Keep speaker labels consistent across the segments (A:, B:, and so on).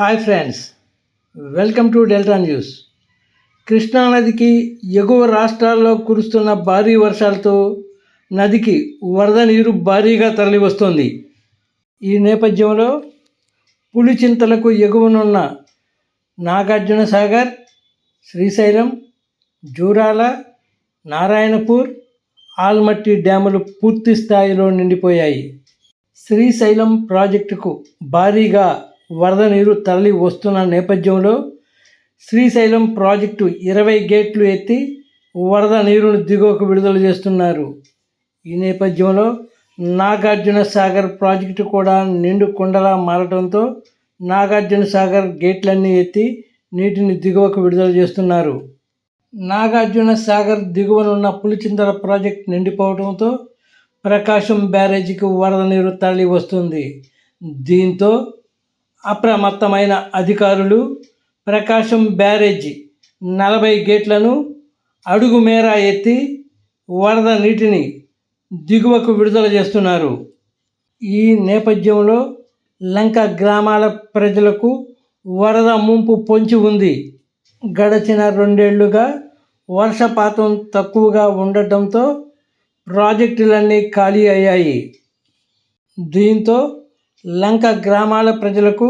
A: Hi friends welcome to Delta News. కృష్ణానదికి ఎగువ రాష్ట్రాల్లో కురుస్తున్న భారీ వర్షాలతో నదికి వరద నీరు భారీగా తరలివస్తోంది. ఈ నేపథ్యంలో పులిచింతలకు ఎగువనున్న నాగార్జున సాగర్ శ్రీశైలం జూరాల నారాయణపూర్ ఆల్మట్టి డ్యాములు పూర్తి స్థాయిలో నిండిపోయాయి. శ్రీశైలం ప్రాజెక్టుకు భారీగా వరద నీరు తరలి వస్తున్న నేపథ్యంలో శ్రీశైలం ప్రాజెక్టు ఇరవై గేట్లు ఎత్తి వరద నీరును దిగువకు విడుదల చేస్తున్నారు. ఈ నేపథ్యంలో నాగార్జున సాగర్ ప్రాజెక్టు కూడా నిండు కుండలా మారడంతో నాగార్జున సాగర్ గేట్లన్నీ ఎత్తి నీటిని దిగువకు విడుదల చేస్తున్నారు. నాగార్జున సాగర్ దిగువనున్న పులిచిందల ప్రాజెక్ట్ నిండిపోవడంతో ప్రకాశం బ్యారేజీకి వరద నీరు తరలి వస్తుంది. దీంతో అప్రమత్తమైన అధికారులు ప్రకాశం బ్యారేజీ నలభై గేట్లను అడుగు మేర ఎత్తి వరద నీటిని దిగువకు విడుదల చేస్తున్నారు. ఈ నేపథ్యంలో లంక గ్రామాల ప్రజలకు వరద ముంపు పొంచి ఉంది. గడచిన రెండేళ్ళుగా వర్షపాతం తక్కువగా ఉండటంతో ప్రాజెక్టులన్నీ ఖాళీ అయ్యాయి. దీంతో లంక గ్రామాల ప్రజలకు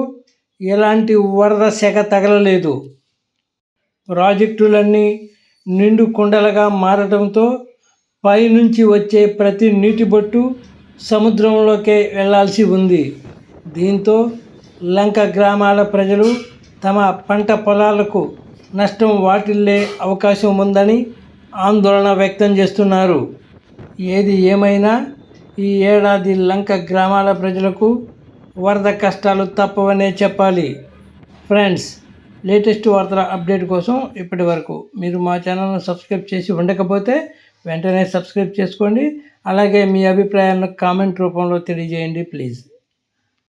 A: ఎలాంటి వరద సెగ తగలలేదు. ప్రాజెక్టులన్నీ నిండు కుండలుగా మారడంతో పైనుంచి వచ్చే ప్రతి నీటి బొట్టు సముద్రంలోకే వెళ్ళాల్సి ఉంది. దీంతో లంక గ్రామాల ప్రజలు తమ పంట పొలాలకు నష్టం వాటిల్లే అవకాశం ఉందని ఆందోళన వ్యక్తం చేస్తున్నారు. ఏది ఏమైనా ఈ ఏడాది లంక గ్రామాల ప్రజలకు వరద కష్టాలు తప్పవనే చెప్పాలి. ఫ్రెండ్స్ లేటెస్ట్ వార్తల అప్డేట్ కోసం ఇప్పటి వరకు మీరు మా ఛానల్ను సబ్స్క్రైబ్ చేసి ఉండకపోతే వెంటనే సబ్స్క్రైబ్ చేసుకోండి. అలాగే మీ అభిప్రాయాలను కామెంట్ రూపంలో తెలియజేయండి ప్లీజ్.